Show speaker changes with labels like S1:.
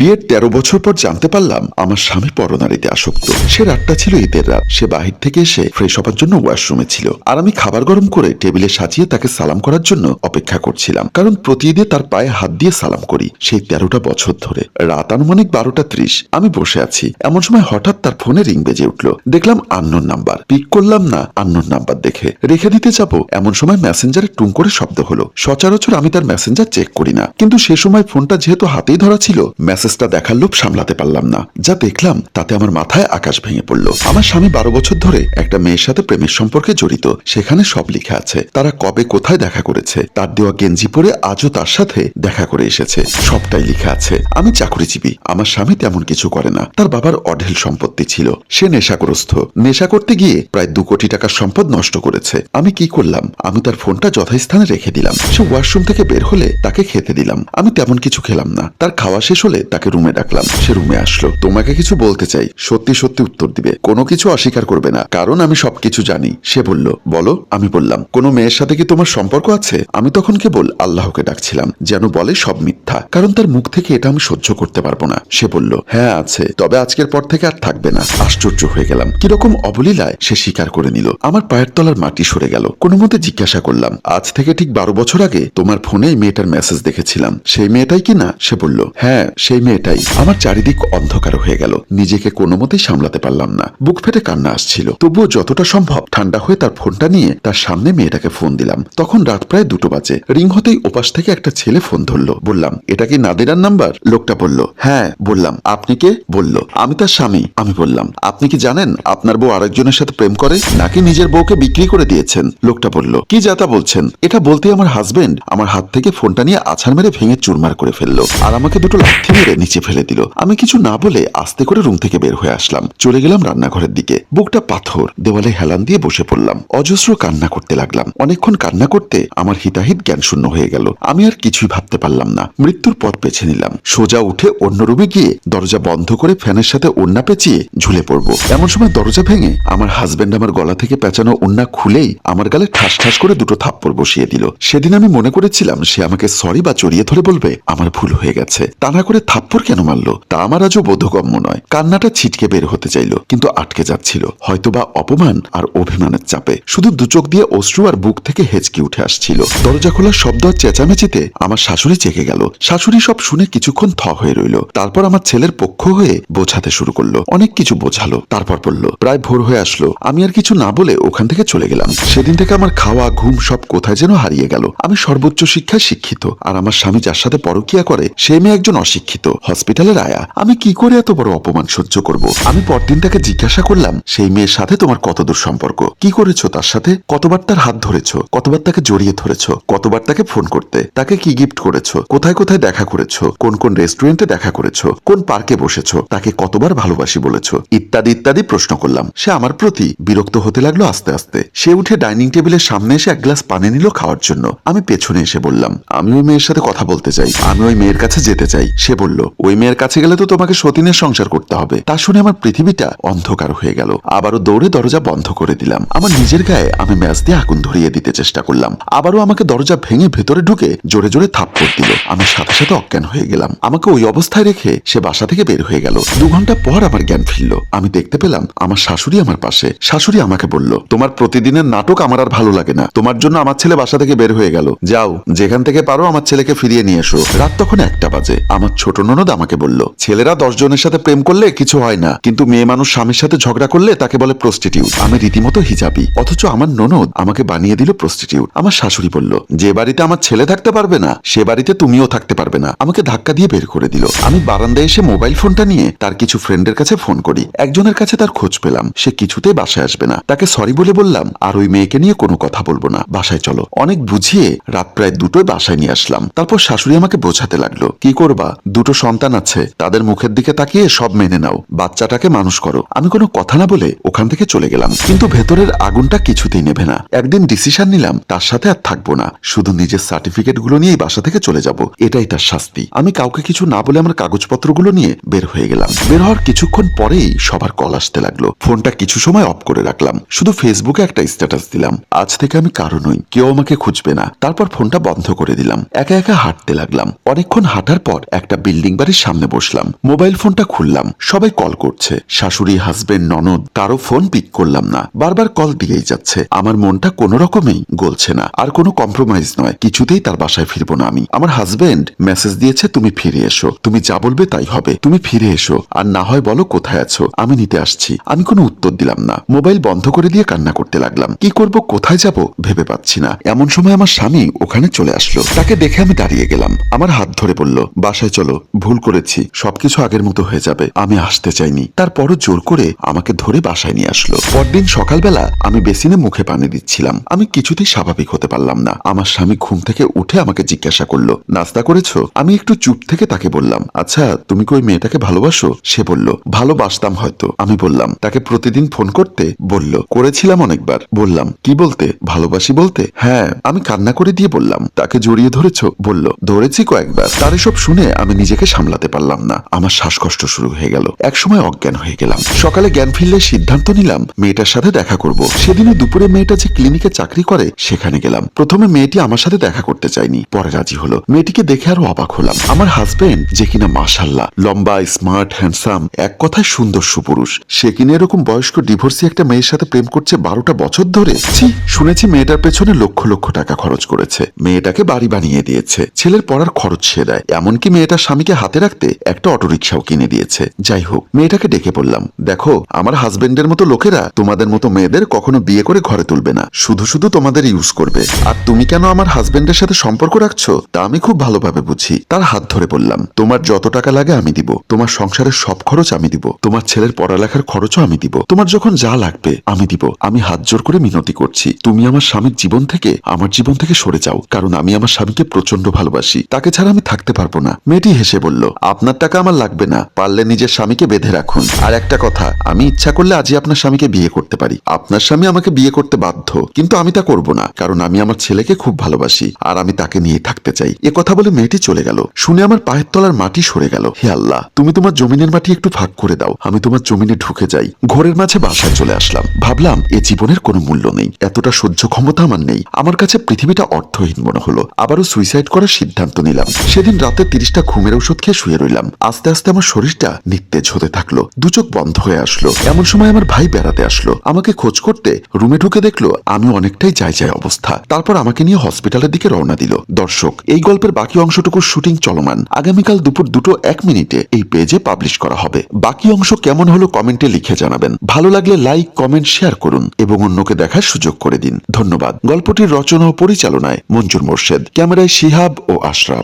S1: বিয়ের তেরো বছর পর জানতে পারলাম আমার স্বামী পরনারীতে আসক্ত। সে রাতটা ছিল ঈদের রাত। সে বাহির থেকে এসে ফ্রেশ হবার জন্য ওয়াশরুমে ছিল। আর আমি খাবার গরম করে টেবিলে সাজিয়ে তাকে সালাম করার জন্য অপেক্ষা করছিলাম। কারণ প্রতি ঈদে তার পায়ে হাত দিয়ে সালাম করি, সেই তেরোটা বছর ধরে। রাত আনুমানিক বারোটা ত্রিশ। আমি বসে আছি। এমন সময় হঠাৎ তার ফোনে রিং বেজে উঠল। দেখলাম আন্নোর নাম্বার পিক করলাম না আন্নোর নাম্বার দেখে। রেখে দিতে যাব, এমন সময় মেসেঞ্জারে টুং করে শব্দ হলো। সচরাচর আমি তার মেসেঞ্জার চেক করি না। কিন্তু সে সময় ফোনটা যেহেতু হাতেই ধরা ছিল মেসেজটা দেখার লোভ সামলাতে পারলাম না। যা দেখলাম, তাতে আমার মাথায় আকাশ ভেঙে পড়ল। আমার স্বামী বারো বছর ধরে একটা মেয়ের সাথে প্রেমের সম্পর্কে জড়িত। সেখানে সব লিখা আছে। তারা কবে কোথায় দেখা করেছে, তার দেওয়া গেঞ্জি পরে আজও তার সাথে দেখা করে এসেছে। সবটাই লেখা আছে। আমি চাকরিজীবী। আমার স্বামী তেমন কিছু করে না। তার বাবার অঢেল সম্পত্তি ছিল। সে নেশাগ্রস্ত। নেশা করতে গিয়ে প্রায় দু কোটি টাকার সম্পদ নষ্ট করেছে। আমি কি করলাম? আমি তার ফোনটা যথাস্থানে রেখে দিলাম। সে ওয়াশরুম থেকে বের হলে তাকে খেতে দিলাম। আমি তেমন কিছু খেলাম না। তার খাওয়া শেষ হলে তাকে রুমে ডাকলাম। সে রুমে আসলো। তোমাকে কিছু বলতে চাই। সত্যি সত্যি উত্তর দিবে। কোনো কিছু অস্বীকার করবে না। কারণ আমি সবকিছু জানি। সে বলল, বলো। আমি বললাম, কোনো মেয়ের সাথে কি তোমার সম্পর্ক আছে? আমি তখন কেবল আল্লাহকে ডাকছিলাম, যেন বলে সব মিথ্যা। কারণ তার মুখ থেকে এটা আমি সহ্য করতে পারব না। সে বলল হ্যাঁ আছে। তবে আজকের পর থেকে আর থাকবে না। আশ্চর্য হয়ে গেলাম। কীরকম অবলীলায় সে স্বীকার করে নিল। আমার পায়ের তলার মাটি সরে গেল। কোনো মতে জিজ্ঞাসা করলাম, আজ থেকে ঠিক বারো বছর আগে তোমার ফোনে মেয়েটার মেসেজ দেখেছিলাম। সেই মেয়েটাই কি না? সে বলল হ্যাঁ সেই মেয়েটাই আমার চারিদিক অন্ধকার হয়ে গেল। নিজেকে কোনো মতেই সামলাতে পারলাম না। বুক ফেটে কান্না আসছিল। তবুও যতটা সম্ভব ঠান্ডা হয়ে তার ফোনটা নিয়ে তার সামনে মেয়েটাকে ফোন দিলাম। তখন রাত প্রায় দুটো বাজে। রিং হতেই ওপাশ থেকে একটা ছেলে ফোন ধরলো। বললাম, এটা কি নাদিরার নাম্বার? লোকটা বলল হ্যাঁ। বললাম, আপনি কে? বলল, আমি তার স্বামী। আমি বললাম, আপনি কি জানেন আপনার বউ আরেকজনের সাথে প্রেম করে নাকি নিজের বউকে বিক্রি করে দিয়েছেন? লোকটা বলল, কি যাতা বলছেন? এটা বলতে আমার হাজবেন্ড আমার হাত থেকে ফোনটা নিয়ে আছাড় মেরে ভেঙে চুরমার করে ফেলল। আর আমাকে দুটো লাথি মেরে নিচে ফেলে দিল। আমি কিছু না বলে আস্তে করে রুম থেকে বের হয়ে আসলাম। চলে গেলাম রান্নাঘরের দিকে। বুকটা পাথর। দেওয়ালে হেলান দিয়ে বসে পড়লাম। অজস্র কান্না করতে লাগলাম। অনেকক্ষণ কান্না করতে আমার হিতাহিত জ্ঞান শূন্য হয়ে গেল। আমি আর কিছুই ভাবতে পারলাম না। মৃত্যুর পথ বেছে নিলাম। সোজা উঠে অন্য রুমে গিয়ে দরজা বন্ধ করে ফ্যানের সাথে ওন্না পেঁচিয়ে ঝুলে পড়ব। এমন সময় দরজা ভেঙে আমার হাজবেন্ড আমার গলা থেকে পেঁচানো ওন্না খুলেই আমার গালে ঠাস ঠাস করে দুটো থাপ্পড় বসিয়ে দিল। সেদিন আমি মনে করেছিলাম সে আমাকে সরি বা চড়িয়ে ধরে বলবে, আমার ভুল হয়ে গেছে। তা না করে থাপ্পড় কেন মারলো? তা আমার আজও বোধগম্য নয়। কান্নাটা ছিটকে বের হতে চাইল, কিন্তু আটকে যাচ্ছিল। হয়তোবা অপমান আর অভিমানের চাপে। শুধু দু চোখ দিয়ে অশ্রু আর বুক থেকে হেঁচকি উঠে আসছিল। দরজা খোলার শব্দ আর চেঁচামেচিতে আমার শাশুড়ি চেকে গেল। শাশুড়ি সব শুনে কিছুক্ষণ থ হয়ে রইল। তারপর আমার ছেলের পক্ষ হয়ে বোঝাতে শুরু করল। অনেক কিছু বোঝালো। তারপর বলল, প্রায় ভোর হয়ে আসলো। আমি আর কিছু না বলে ওখান থেকে চলে গেলাম। সেদিন থেকে আমার খাওয়া, ঘুম সব কোথায় যেন হারিয়ে গেল। আমি সর্বোচ্চ শিক্ষায় শিক্ষিত। আর আমার স্বামী যার সাথে পরকিয়া করে, সে মেয়ে একজন অশিক্ষিত। হসপিটালের আয়া, আমি কি করে এত বড় অপমান সহ্য করব? আমি পরদিন তাকে জিজ্ঞাসা করলাম, সেই মেয়ের সাথে তোমার কতদূর সম্পর্ক? কি করেছ তার সাথে? কতবার তার হাত ধরেছো? কতবার তাকে জড়িয়ে ধরেছো? কতবার তাকে ফোন করতে? তাকে কি গিফট করেছ? কোথায় কোথায় দেখা করেছ? কোন কোন রেস্টুরেন্টে দেখা করেছ? কোন পার্কে বসেছো? তাকে কতবার ভালোবাসি বলেছ? ইত্যাদি ইত্যাদি প্রশ্ন করলাম। সে আমার প্রতি বিরক্ত হতে লাগল আস্তে আস্তে। সে উঠে ডাইনিং টেবিলের সামনে এসে এক গ্লাস পানি নিল খাওয়ার জন্য। আমি পেছনে এসে বললাম, আমি ওই মেয়ের সাথে কথা বলতে চাই। আমি ওই মেয়ের কাছে যেতে চাই। সে বলল ওই মেয়ের কাছে গেলে তো তোমাকে সতীনের সংসার করতে হবে। তা শুনে আমার পৃথিবীটা অন্ধকার হয়ে গেল। আবারও দৌড়ে দরজা বন্ধ করে দিলাম। আমার নিজের গায়ে আমি ম্যাচ দিয়ে আগুন ধরিয়ে দিতে চেষ্টা করলাম। আবারও আমাকে দরজা ভেঙে ভেতরে ঢুকে জোরে জোরে থাপ্পড় দিল। আমি সাথে সাথে অজ্ঞান হয়ে গেলাম। আমাকে ওই অবস্থায় রেখে সে বাসা থেকে বের হয়ে গেল। দু ঘণ্টা পর আমার জ্ঞান ফিরল। আমি দেখতে পেলাম আমার শাশুড়ি আমার পাশে। শাশুড়ি আমাকে বলল, তোমার প্রতিদিনের নাটক আমার আর ভালো লাগে না। তোমার জন্য আমার ছেলে বাসা থেকে বের হয়ে গেল। যাও, যেখান থেকে পারো আমার ছেলেকে ফিরিয়ে নিয়ে এসো। রাত তখন একটা বাজে। আমার ছোট ননদ আমাকে বলল, ছেলেরা দশ জনের সাথে প্রেম করলে কিছু হয় না, কিন্তু মেয়ে মানুষ স্বামীর সাথে ঝগড়া করলে তাকে বলে প্রস্টিটিউট আমি রীতিমতো হিজাবি। অথচ আমার ননদ আমাকে বানিয়ে দিল প্রস্টিটিউট আমার শাশুড়ি বলল, যে বাড়িতে আমার ছেলে থাকতে পারবে না, সে বাড়িতে তুমিও থাকতে পারবে না। আমাকে ধাক্কা দিয়ে বের করে দিল। আমি বারান্দায় এসে মোবাইল ফোনটা নিয়ে তার কিছু ফ্রেন্ডের কাছে ফোন করি। একজনের কাছে তার খোঁজ পেলাম। সে কিছুতেই বাসায় আসবে না। তাকে সরি বলে বললাম, আর ওই মেয়েকে নিয়ে কোনো কথা বলব না। বাসায় চলো। অনেক বুঝিয়ে রাত প্রায় দুটোয় বাসায় নিয়ে আসলাম। তারপর শাশুড়ি আমাকে বোঝাতে লাগল, কি করবা? দুটো সন্তান আছে, তাদের মুখের দিকে তাকিয়ে সব মেনে নাও। বাচ্চাটাকে মানুষ করো। আমি কোনো কথা না বলে ওখান থেকে চলে গেলাম। কিন্তু ভেতরের আগুনটা কিছুতেই নেবে না। একদিন ডিসিশন নিলাম, তার সাথে আর থাকব না। শুধু নিজের সার্টিফিকেটগুলো নিয়েই বাসা থেকে চলে যাব। এটাই তার শাস্তি। আমি কাউকে কিছু না বলে আমার কাগজপত্রগুলো নিয়ে বের হয়ে গেলাম। বের হওয়ার কিছুক্ষণ পরেই সবার কল আসতে লাগল। ফোনটা কিছু সময় অফ করে রাখলাম। শুধু ফেসবুকে একটা স্ট্যাটাস দিলাম। আজ থেকে আমি কারও নই। কেউ আমাকে খুঁজবে না। তারপর ফোনটা বন্ধ করে দিলাম। একা একা হাঁটতে লাগলাম। অনেকক্ষণ হাঁটার পর একটা বিল্ডিং ওয়েটিং বারের সামনে বসলাম। মোবাইল ফোনটা খুললাম। সবাই কল করছে। শাশুড়ি, হাজবেন্ড, ননদ, কারও ফোন পিক করলাম না। বারবার কল দিয়েই যাচ্ছে। আমার মনটা কোনো রকমেই গলছে না। আর কোনো কম্প্রোমাইজ নয়। কিছুতেই তার বাসায় ফিরবো না আমি। আমার হাজবেন্ড মেসেজ দিয়েছে, তুমি ফিরে এসো। তুমি যা বলবে তাই হবে। তুমি ফিরে এসো। আর না হয় বলো কোথায় আছো। আমি নিতে আসছি। আমি কোনো উত্তর দিলাম না। মোবাইল বন্ধ করে দিয়ে কান্না করতে লাগলাম। কি করব? কোথায় যাব? ভেবে পাচ্ছি না। এমন সময় আমার স্বামী ওখানে চলে আসলো। তাকে দেখে আমি দাঁড়িয়ে গেলাম। আমার হাত ধরে বলল, বাসায় চলো। ভুল করেছি, সবকিছু আগের মতো হয়ে যাবে, আমি আসতে চাইনি। তারপরও জোর করে আমাকে ধরে বাসায় নিয়ে আসলো। পরদিন সকালবেলা আমি বেসিনে মুখে পানি দিচ্ছিলাম। আমি কিছুতেই স্বাভাবিক হতে পারলাম না। আমার স্বামী ঘুম থেকে উঠে আমাকে জিজ্ঞাসা করল, নাস্তা করেছ? আমি একটু চুপ থেকে তাকে বললাম আচ্ছা তুমি কি ওই মেয়েটাকে ভালোবাসো? সে বলল, ভালোবাসতাম হয়তো। আমি বললাম, তাকে প্রতিদিন ফোন করতে? বলল, করেছিলাম অনেকবার। বললাম, কি বলতে? ভালোবাসি বলতে? হ্যাঁ। আমি কান্না করে দিয়ে বললাম, তাকে জড়িয়ে ধরেছ? বলল, ধরেছি কয়েকবার। তার এসব শুনে আমি নিজেকে সামলাতে পারলাম না। আমার শ্বাসকষ্ট শুরু হয়ে গেল। একসময় অজ্ঞান হয়ে গেলাম। সকালে জ্ঞান ফিরলে সিদ্ধান্ত নিলাম, মেয়েটার সাথে দেখা করব। সেদিনই দুপুরে মেয়েটা যে ক্লিনিকে চাকরি করে, সেখানে গেলাম। প্রথমে মেয়েটি আমার সাথে দেখা করতে চাইনি পরে রাজি হলো। মেয়েটিকে দেখে আরও অবাক হলাম। আমার হাজবেন্ড, যে কিনা মাশাল্লাহ লম্বা, স্মার্ট, হ্যান্ডসাম, এক কথায় সুন্দর সুপুরুষ। সে কিনা এরকম বয়স্ক ডিভোর্সি একটা মেয়ের সাথে প্রেম করছে বারোটা বছর ধরে। শুনেছি মেয়েটার পেছনে লক্ষ লক্ষ টাকা খরচ করেছে। মেয়েটাকে বাড়ি বানিয়ে দিয়েছে। ছেলের পড়ার খরচ সে দেয়। এমনকি মেয়েটার স্বামীকে হাতে রাখতে একটা অটোরিকশাও কিনে দিয়েছে। যাই হোক, মেয়েটাকে ডেকে বললাম দেখো, আমার হাজবেন্ডের মতো লোকেরা তোমাদের মতো মেয়েদের কখনো বিয়ে করে ঘরে তুলবে না। শুধু শুধু তোমাদের ইউজ করবে। আর তুমি কেন আমার হাজবেন্ডের সাথে সম্পর্ক রাখছো, তা আমি খুব ভালোভাবে বুঝি। তার হাত ধরে বললাম, তোমার যত টাকা লাগে আমি দিব। তোমার সংসারের সব খরচ আমি দিব। তোমার ছেলের পড়ালেখার খরচও আমি দিব। তোমার যখন যা লাগবে আমি দিব। আমি হাত জোর করে মিনতি করছি। তুমি আমার স্বামীর জীবন থেকে, আমার জীবন থেকে সরে যাও। কারণ আমি আমার স্বামীকে প্রচণ্ড ভালোবাসি। তাকে ছাড়া আমি থাকতে পারব না। মেয়েটি হেসে বলল, আপনার টাকা আমার লাগবে না, পারলে নিজের স্বামীকে বেঁধে রাখুন। আর একটা কথা, আমি ইচ্ছা করলে আজই আপনার স্বামীকে বিয়ে করতে পারি। আপনার স্বামী আমাকে বিয়ে করতে বাধ্য, কিন্তু আমি তা করব না, কারণ আমি আমার ছেলেকে খুব ভালোবাসি, আর আমি তাকে নিয়ে থাকতে চাই। এ কথা বলে মেয়েটি চলে গেল। শুনে আমার পায়ের তলার মাটি সরে গেল। হে আল্লাহ, তুমি তোমার জমিনের মাটি একটু ফাঁক করে দাও, আমি তোমার জমিনে ঢুকে যাই। ঘোরের মাঝে বাসায় চলে আসলাম। ভাবলাম, এ জীবনের কোনো মূল্য নেই, এতটা সহ্য ক্ষমতা আমার নেই। আমার কাছে পৃথিবীটা অর্থহীন মনে হলো। আবারও সুইসাইড করার সিদ্ধান্ত নিলাম। সেদিন রাতে তিরিশটা ঘুমের ওষুধ খেয়ে শুয়ে রইলাম। আস্তে আস্তে আমার শরীরটা নিত্তেজ হতে থাকল। দুচোখ বন্ধ হয়ে আসলো। এমন সময় আমার ভাই বেড়াতে আসলো। আমাকে খোঁজ করতে রুমে ঢুকে দেখল আমি অনেকটাই যাই যাই অবস্থা। তারপর আমাকে নিয়ে হসপিটালের দিকে রওনা দিল। দর্শক, এই গল্পের বাকি অংশটুকুর শুটিং চলমান। আগামীকাল দুপুর দুটো এক মিনিটে এই পেজে পাবলিশ করা হবে। বাকি অংশ কেমন হলো কমেন্টে লিখে জানাবেন। ভালো লাগলে লাইক, কমেন্ট, শেয়ার করুন এবং অন্যকে দেখার সুযোগ করে দিন। ধন্যবাদ। গল্পটির রচনা ও পরিচালনায় মঞ্জুর মোর্শেদ। ক্যামেরায় শিহাব ও আশরাফ।